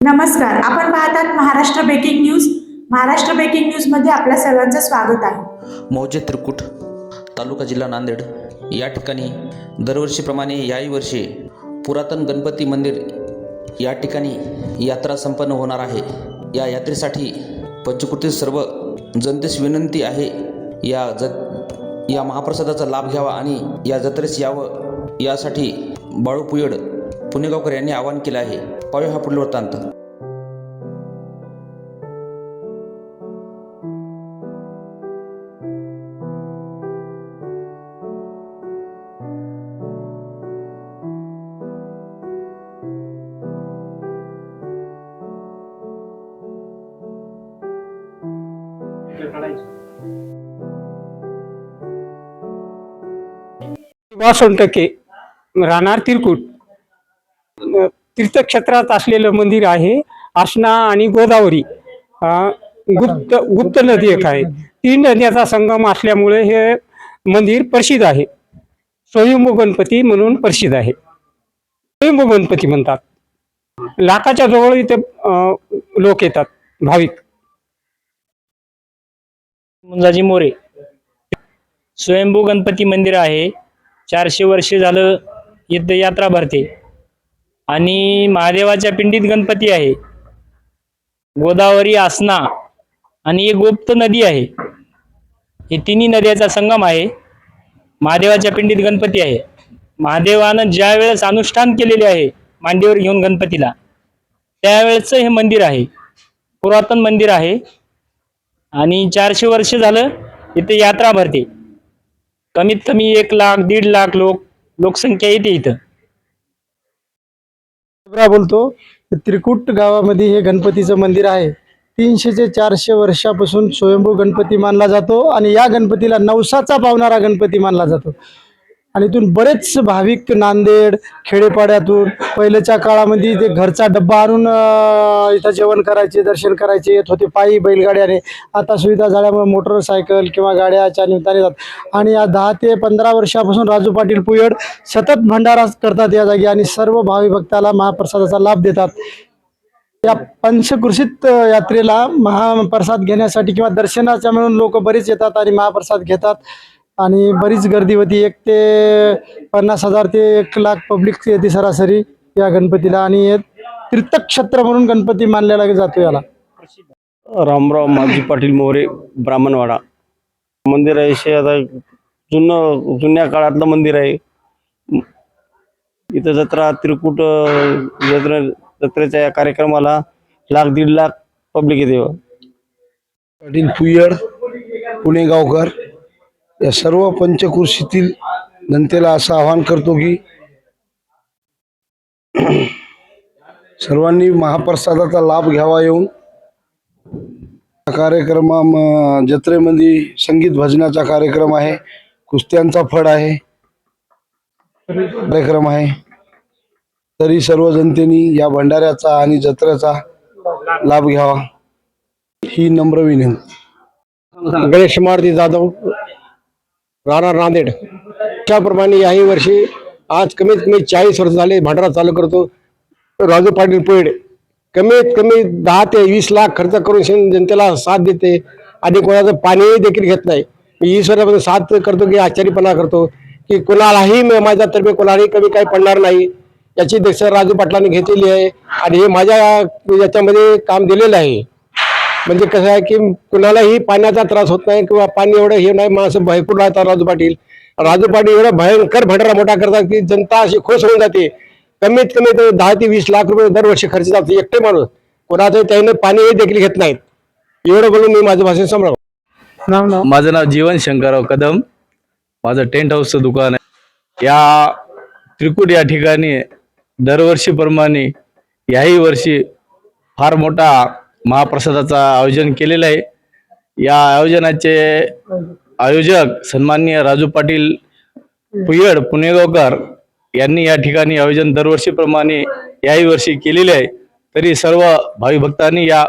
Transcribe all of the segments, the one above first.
नमस्कार आपण पाहतात Maharashtra breaking news Maharashtra breaking न्यूजमध्ये आपल्या सर्वांचं स्वागत आहे. मौजे त्रिकुट तालुका जिल्हा नांदेड. या ठिकाणी दरवर्षीप्रमाणे याही वर्षी पुरातन गणपती मंदिर या ठिकाणी यात्रा संपन्न होणार आहे. या यात्रेसाठी पंचकृती सर्व जनतेस विनंती आहे या ज या महाप्रसादाचा लाभ घ्यावा आणि या जत्रेस यावं यासाठी बाळू पुयड पुणेगावकर यांनी आवाहन केलं आहे. पाहूया हा पुढील वृत्तांत. बासष्ट टक्के राहणार तिरकुट. तीर्थक्षेत्रात असलेलं मंदिर आहे आसना आणि गोदावरी. गुप्त गुप्त नदी एक आहे. तीन नद्याचा संगम असल्यामुळे हे मंदिर प्रसिद्ध आहे. स्वयंभू गणपती म्हणून प्रसिद्ध आहे. स्वयंभू गणपती म्हणतात. लाखाच्या जवळ इथे लोक येतात भाविक. मुंजाजी मोरे. स्वयंभू गणपती मंदिर आहे. चारशे वर्षे झालं इथं यात्रा भरते. आणि महादेवाच्या पिंडीत गणपती आहे. गोदावरी आसना आणि एक गुप्त नदी आहे. हे तिन्ही नद्याचा संगम आहे. महादेवाच्या पिंडीत गणपती आहे. महादेवानं ज्या वेळेस अनुष्ठान केलेले आहे मांडीवर घेऊन गणपतीला त्यावेळेचं हे मंदिर आहे. पुरातन मंदिर आहे. आणि चारशे वर्ष झालं इथे यात्रा भरते. कमीत कमी एक लाख दीड लाख लोक लोकसंख्या येते इथं. बोलतो त्रिकुट गावामध्ये हे गणपतीचं मंदिर आहे. तीनशे ते चारशे वर्षापासून स्वयंभू गणपती मानला जातो आणि या गणपतीला नवसाचा पावणारा गणपती मानला जातो. आणि इथून बरेच भाविक नांदेड खेडेपाड्यातून पहिल्याच्या काळामध्ये ते घरचा डब्बा आणून इथं जेवण करायचे दर्शन करायचे येत होते पायी बैलगाड्याने. आता सुविधा झाल्यामुळे मोटरसायकल किंवा गाड्याच्या निमित्ताने जातात. आणि या दहा ते पंधरा वर्षापासून राजू पाटील पुयड सतत भंडारा करतात या जागी आणि सर्व भावी भक्ताला महाप्रसादाचा लाभ देतात. या पंचकृषित यात्रेला महाप्रसाद घेण्यासाठी किंवा दर्शनाच्या म्हणून लोक बरेच येतात आणि महाप्रसाद घेतात. आणि बरीच गर्दी होती. एक ते पन्नास हजार ते एक लाख पब्लिक येते सरासरी या गणपतीला आणि हे तीर्थक्षेत्र म्हणून गणपती मानलेला जातो याला. रामराव माजी पाटील मोरे ब्राह्मणवाडा. मंदिर आहे शे आता जुनं जुन्या काळातलं मंदिर आहे. इथं जत्रा त्रिकूट जत्रा जत्रेच्या या कार्यक्रमाला लाख दीड लाख पब्लिक येते. पाटील पुयड पुणेगावकर. या सर्व पंचकृषीतील जनतेला असं आवाहन करतो की सर्वांनी महाप्रसादाचा लाभ घ्यावा येऊन. या कार्यक्रमा जत्रेमध्ये संगीत भजनाचा कार्यक्रम आहे कुस्त्यांचा फड आहे कार्यक्रम आहे. तरी सर्व जनतेनी या भंडाऱ्याचा आणि जत्रेचा लाभ घ्यावा. ही नम्र विनंती. गणेश मारुती जाधव राहणार नांदेड. त्याप्रमाणे याही वर्षी आज कमीत कमी चाळीस वर्ष झाले भांडारा चालू करतो. राजू पाटील पेड कमीत कमी दहा ते वीस लाख खर्च करून जनतेला साथ देते. आणि कोणाचं पाणीही देखील घेत नाही. मी ईश्वरामध्ये साथ करतो की आश्चर्यपणा करतो की कोणालाही माझ्यातर्फे कोणालाही कमी काही पडणार नाही. याची दक्षता राजू पाटलांनी घेतलेली आहे आणि हे माझ्या याच्यामध्ये काम दिलेलं आहे. म्हणजे कसं आहे की कुणालाही पाण्याचा त्रास होत नाही किंवा पाणी एवढं हे नाही माणसं भयपूर राहतात. राजू पाटील. राजू पाटील एवढा भयंकर भंडारा मोठा करतात की जनता अशी खुश होऊन जाते. कमीत कमी तर दहा ते वीस लाख रुपये दरवर्षी खर्च जातो. एकटे माणूस. कोणाचं त्याने पाणी देखील घेत नाहीत. एवढं बोलून मी माझं भाषण नाव नाव? माझं नाव जीवन शंकरराव कदम. माझं टेंट हाऊसचं दुकान आहे. या त्रिकुट या ठिकाणी दरवर्षीप्रमाणे याही वर्षी फार मोठा महाप्रसादाचा आयोजन केलेलं आहे. या आयोजनाचे आयोजक सन्माननीय राजू पाटील पुयड पुणेगावकर यांनी या ठिकाणी आयोजन दरवर्षीप्रमाणे याही वर्षी केलेले आहे. तरी सर्व भावी भक्तांनी या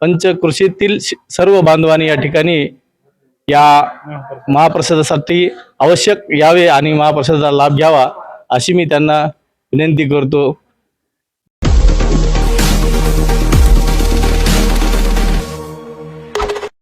पंचकृषीतील श- सर्व बांधवांनी या ठिकाणी या महाप्रसादासाठी आवश्यक यावे आणि महाप्रसादाचा लाभ घ्यावा अशी मी त्यांना विनंती करतो.